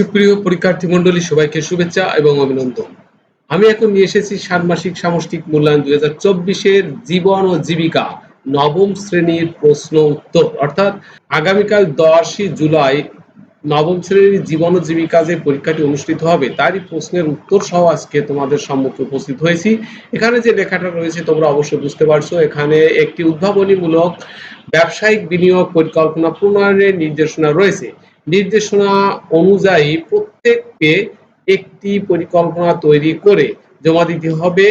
সুপ্রিয় পরীক্ষার্থী মন্ডলী সবাইকে শুভেচ্ছা এবং অভিনন্দন। আমি এখন নিয়ে এসেছি ষান্মাসিক সামষ্টিক মূল্যায়ন দুই হাজার চব্বিশের জীবন ও জীবিকা, নবম শ্রেণির প্রশ্ন উত্তর। অর্থাৎ আগামীকাল দশই জুলাই নবম শ্রেণির জীবন ও জীবিকা যে পরীক্ষাটি অনুষ্ঠিত হবে, তারই প্রশ্নের উত্তর সহ আজকে তোমাদের সম্মুখে উপস্থিত হয়েছি। এখানে যে লেখাটা রয়েছে তোমরা অবশ্যই বুঝতে পারছ। এখানে একটি উদ্ভাবনীমূলক ব্যবসায়িক বিনিয়োগ পরিকল্পনা প্রণয়নের নির্দেশনা রয়েছে। নির্দেশনা অনুযায়ী প্রত্যেককে একটি পরিকল্পনা তৈরি করে জমা দিতে হবে।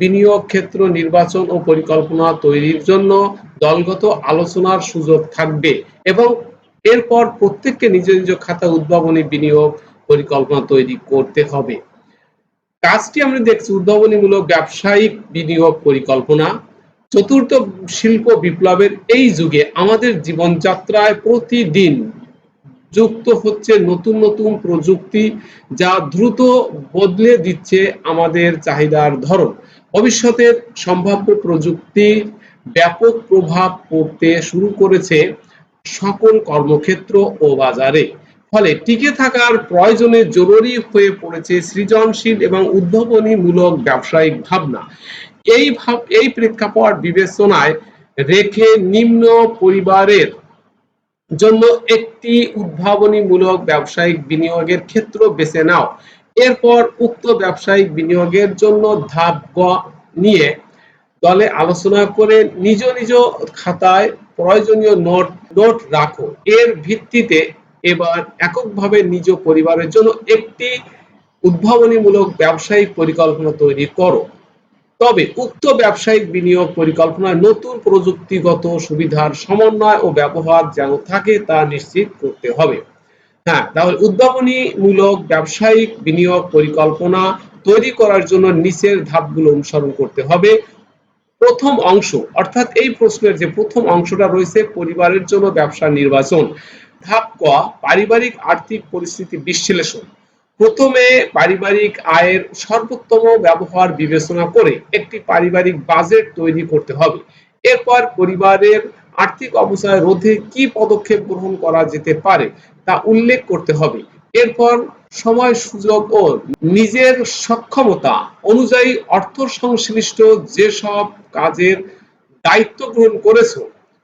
বিনিয়োগ ক্ষেত্র নির্বাচন ও পরিকল্পনা তৈরির জন্য দলগত আলোচনার সুযোগ থাকবে এবং এরপর প্রত্যেককে নিজ নিজ খাতা উদ্ভাবনী বিনিয়োগ পরিকল্পনা তৈরি করতে হবে। কাজটি আমরা দেখছি উদ্ভাবনীমূলক ব্যবসায়িক বিনিয়োগ পরিকল্পনা। চতুর্থ শিল্প বিপ্লবের এই যুগে আমাদের জীবনযাত্রায় প্রতিদিন যুক্ত হচ্ছে নতুন নতুন প্রযুক্তি যা দ্রুত বদলে দিচ্ছে আমাদের চাহিদার ধরন। ভবিষ্যতের সম্ভাব্য প্রযুক্তির ব্যাপক প্রভাব পড়তে শুরু করেছে সকল কর্মক্ষেত্র ও বাজারে। ফলে টিকে থাকার প্রয়োজনে জরুরি হয়ে পড়েছে সৃজনশীল এবং উদ্ভাবনীমূলক ব্যবসায়িক ভাবনা। এই ভাব, এই প্রেক্ষাপট বিবেচনায় রেখে নিম্ন পরিবারের জন্য একটি উদ্ভাবনীমূলক ব্যবসায়িক বিনিয়োগের ক্ষেত্র বেছে নাও। এরপর উক্ত ব্যবসায়িক বিনিয়োগের জন্য ধাপ নিয়ে দলে আলোচনা করে নিজ নিজ খাতায় প্রয়োজনীয় নোট নোট রাখো। এর ভিত্তিতে এবার এককভাবে নিজ পরিবারের জন্য একটি উদ্ভাবনীমূলক ব্যবসায়িক পরিকল্পনা তৈরি করো। তবে উক্ত ব্যবসায়িক বিনিয়োগ পরিকল্পনায় নতুন প্রযুক্তিগত সুবিধার সমন্বয় ও ব্যবহার যেন থাকে তা নিশ্চিত করতে হবে। হ্যাঁ তাহলে উদ্ভাবনীমূলক ব্যবসায়িক বিনিয়োগ পরিকল্পনা তৈরি করার জন্য নিচের ধাপগুলো অনুসরণ করতে হবে। প্রথম অংশ, অর্থাৎ এই প্রশ্নের যে প্রথম অংশটা রয়েছে, পরিবারের জন্য ব্যবসা নির্বাচন। ধাপ ক, পারিবারিক আর্থিক পরিস্থিতি বিশ্লেষণ। প্রথমে পারিবারিক আয়ের সর্বোত্তম ব্যবহার বিবেচনা করে একটি পারিবারিক বাজেট তৈরি করতে হবে। এরপর পরিবারের আর্থিক অবস্থায় রোধে কি পদক্ষেপ গ্রহণ করা যেতে পারে তা উল্লেখ করতে হবে। এরপর সময় সুযোগ ও নিজের সক্ষমতা অনুযায়ী অর্থ সংশ্লিষ্ট যেসব কাজের দায়িত্ব গ্রহণ করেছ,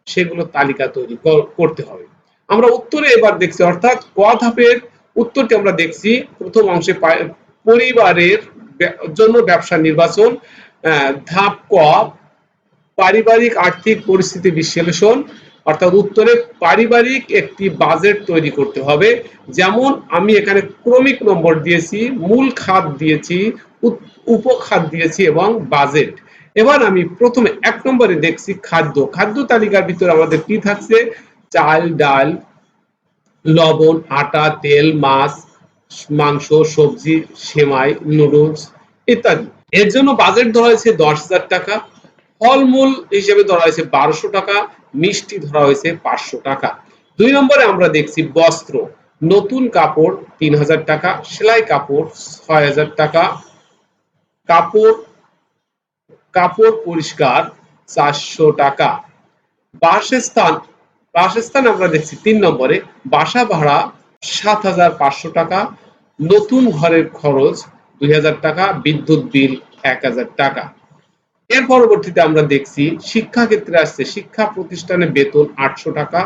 সেগুলো তালিকা তৈরি কর- করতে হবে। আমরা উত্তরে এবার দেখছি, অর্থাৎ ক ধাপের উত্তরটি আমরা দেখছি প্রথম অংশে পরিবারের জন্য ব্যবসা নির্বাচন ধাপ ক, পারিবারিক আর্থিক পরিস্থিতি বিশ্লেষণ, অর্থাৎ উত্তরে পারিবারিক একটি বাজেট তৈরি করতে হবে। যেমন আমি এখানে ক্রমিক নম্বর দিয়েছি, মূল খাত দিয়েছি, উপ- উপখাত দিয়েছি এবং বাজেট। এবার আমি প্রথমে এক নম্বরে দেখছি খাদ্য। খাদ্য তালিকার ভিতরে আমাদের কি থাকছে? চাল, ডাল লবণ, আটা, তেল, মাছ, মাংস, সবজি, সেমাই, নুডলস ইত্যাদি। এর জন্য বাজেট ধরা হয়েছে দশ হাজার টাকা। ফলমূল হিসেবে ধরা হয়েছে বারোশো টাকা, মিষ্টি ধরা হয়েছে পাঁচশো টাকা। দুই নম্বরে আমরা দেখছি বস্ত্র। নতুন কাপড় তিন হাজার টাকা, সেলাই কাপড় ছয় হাজার টাকা। কাপড় কাপড় পরিষ্কার চারশো টাকা। বাসস্থান বাসস্থান আমরা দেখছি তিন নম্বরে। বাসা ভাড়া সাত হাজার পাঁচশো টাকা। নতুন ঘরের খরচ দুই হাজার টাকা, বিদ্যুৎ বিল এক হাজার টাকা। এর পরবর্তীতে আমরা দেখছি শিক্ষা ক্ষেত্রে আসছে শিক্ষা প্রতিষ্ঠানে বেতন আটশো টাকা,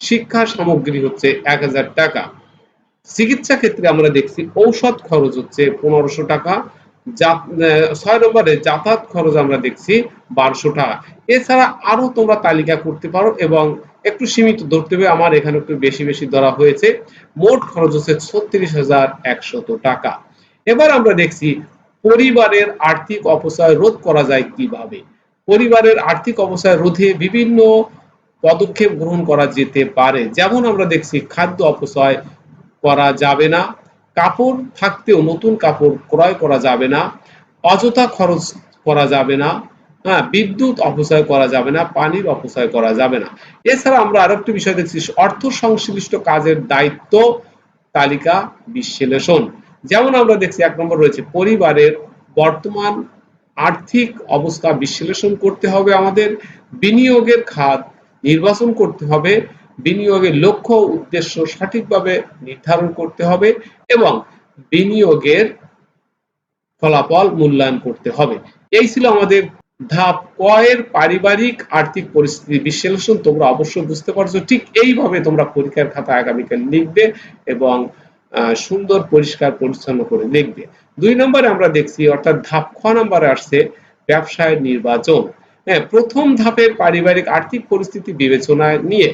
শিক্ষা সামগ্রী হচ্ছে এক হাজার টাকা। চিকিৎসা ক্ষেত্রে আমরা দেখছি ঔষধ খরচ হচ্ছে পনেরোশো টাকা ছয় নম্বরে যাতায়াত খরচ আমরা দেখছি বারোশো টাকা। এছাড়া আরও তোমরা তালিকা করতে পারো এবং একটু সীমিত ধরতে হবে, আমার এখানে একটু বেশি বেশি ধরা হয়েছে। মোট খরচ হচ্ছে ছত্রিশ হাজার একশত টাকা। এবার আমরা দেখছি পরিবারের আর্থিক অপচয় রোধ করা যায় কীভাবে? পরিবারের আর্থিক অপচয় রোধে বিভিন্ন পদক্ষেপ গ্রহণ করা যেতে পারে। যেমন আমরা দেখছি খাদ্য অপচয় করা যাবে না কাপড় থাকতেও নতুন কাপড় ক্রয় করা যাবে না, অযথা খরচ করা যাবে না হ্যাঁ বিদ্যুৎ অপচয় করা যাবে না, পানির অপচয় করা যাবে না। এছাড়া আমরা আরেকটি বিষয় দেখছি, অর্থ সংশ্লিষ্ট কাজের দায়িত্ব তালিকা বিশ্লেষণ। যেমন আমরা দেখছি, এক নম্বর রয়েছে, পরিবারের বর্তমান আর্থিক অবস্থা বিশ্লেষণ করতে হবে আমাদের, বিনিয়োগের খাত নির্বাচন করতে হবে বিনিয়োগের লক্ষ্য উদ্দেশ্য সঠিকভাবে নির্ধারণ করতে হবে এবং বিনিয়োগের ফলাফল মূল্যায়ন করতে হবে। এই ছিল আমাদের ধাপ কয়ের পারিবারিক আর্থিক পরিস্থিতি বিশ্লেষণ। তোমরা অবশ্যই বুঝতে পারছ, ঠিক এইভাবে তোমরা পরীক্ষার খাতা আগামীকাল লিখবে এবং সুন্দর পরিষ্কার পরিচ্ছন্ন করে লিখবে। দুই নম্বরে আমরা দেখছি, অর্থাৎ ধাপ খ নম্বরে আসছে ব্যবসায় নির্বাচন। হ্যাঁ প্রথম ধাপের পারিবারিক আর্থিক পরিস্থিতি বিবেচনায় নিয়ে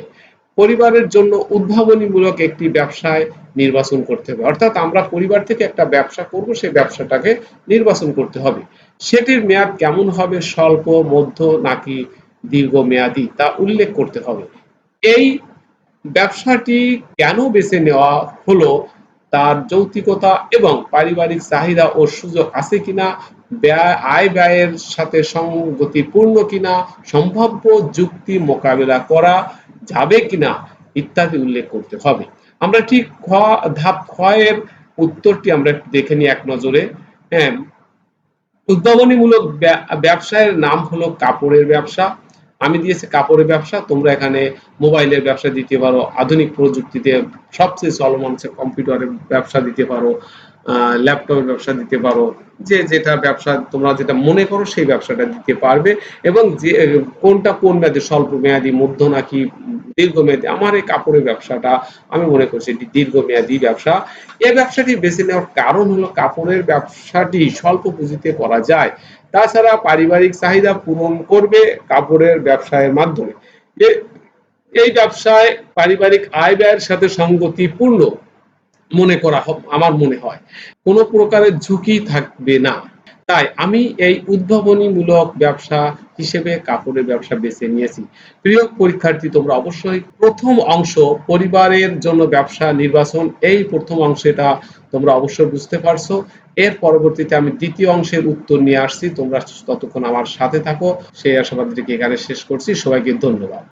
পরিবারের জন্য উদ্ভাবনীমূলক একটি ব্যবসায় নির্বাচন করতে হবে। অর্থাৎ আমরা পরিবার থেকে একটা ব্যবসা করব সেই ব্যবসাটাকে নির্বাচন করতে হবে। সেটির মেয়াদ কেমন হবে, স্বল্প, মধ্য নাকি দীর্ঘ মেয়াদি তা উল্লেখ করতে হবে। এই ব্যবসাটি কেন বেছে নেওয়া হলো, তার যৌক্তিকতা এবং পারিবারিক চাহিদা ও সুযোগ আছে কিনা, ব্যয়, আয় ব্যয়ের সাথে সঙ্গতিপূর্ণ কিনা, সম্ভাব্য যুক্তি মোকাবেলা করা যাবে কিনা ইত্যাদি উল্লেখ করতে হবে। আমরা ঠিক খ, ধাপ এর উত্তরটি আমরা দেখে নিই এক নজরে। হ্যাঁ উদ্ভাবনীমূলক ব্যা- ব্যবসায়ের নাম হলো কাপড়ের ব্যবসা। আমি দিয়েছি কাপড়ের ব্যবসা, তোমরা এখানে মোবাইলের ব্যবসা দিতে পারো, আধুনিক প্রযুক্তিতে সবচেয়ে চলমান কম্পিউটারের ব্যবসা দিতে পারো। ল্যাপটপের ব্যবসা দিতে পারো। যে যেটা ব্যবসা তোমরা যেটা মনে করো সেই ব্যবসাটা দিতে পারবে এবং যে কোনটা কোন মেয়াদে স্বল্প মেয়াদি, মধ্য নাকি দীর্ঘমেয়াদী আমার এই কাপড়ের ব্যবসাটা আমি মনে করছি এটি দীর্ঘমেয়াদী ব্যবসা। এই ব্যবসাটি বেছে নেওয়ার কারণ হলো কাপড়ের ব্যবসাটি স্বল্প পুঁজিতে করা যায়। তাছাড়া পারিবারিক চাহিদা পূরণ করবে কাপড়ের ব্যবসায়ের মাধ্যমে। এই ব্যবসায় পারিবারিক আয় ব্যয়ের সাথে সঙ্গতিপূর্ণ। মনে করা আমার মনে হয়। কোনো প্রকারের ঝুঁকি থাকবে না। তাই আমি এই উদ্ভাবনীমূলক ব্যবসা হিসেবে কাপড়ের ব্যবসা বেছে নিয়েছি। প্রিয় পরীক্ষার্থী, তোমরা অবশ্যই প্রথম অংশ পরিবারের জন্য ব্যবসা নির্বাচন, এই প্রথম অংশটা তোমরা অবশ্যই বুঝতে পারছ। এর পরবর্তীতে আমি দ্বিতীয় অংশের উত্তর নিয়ে আসছি। তোমরা ততক্ষণ আমার সাথে থাকো। সেই আশাবাদ এখানে শেষ করছি। সবাইকে ধন্যবাদ।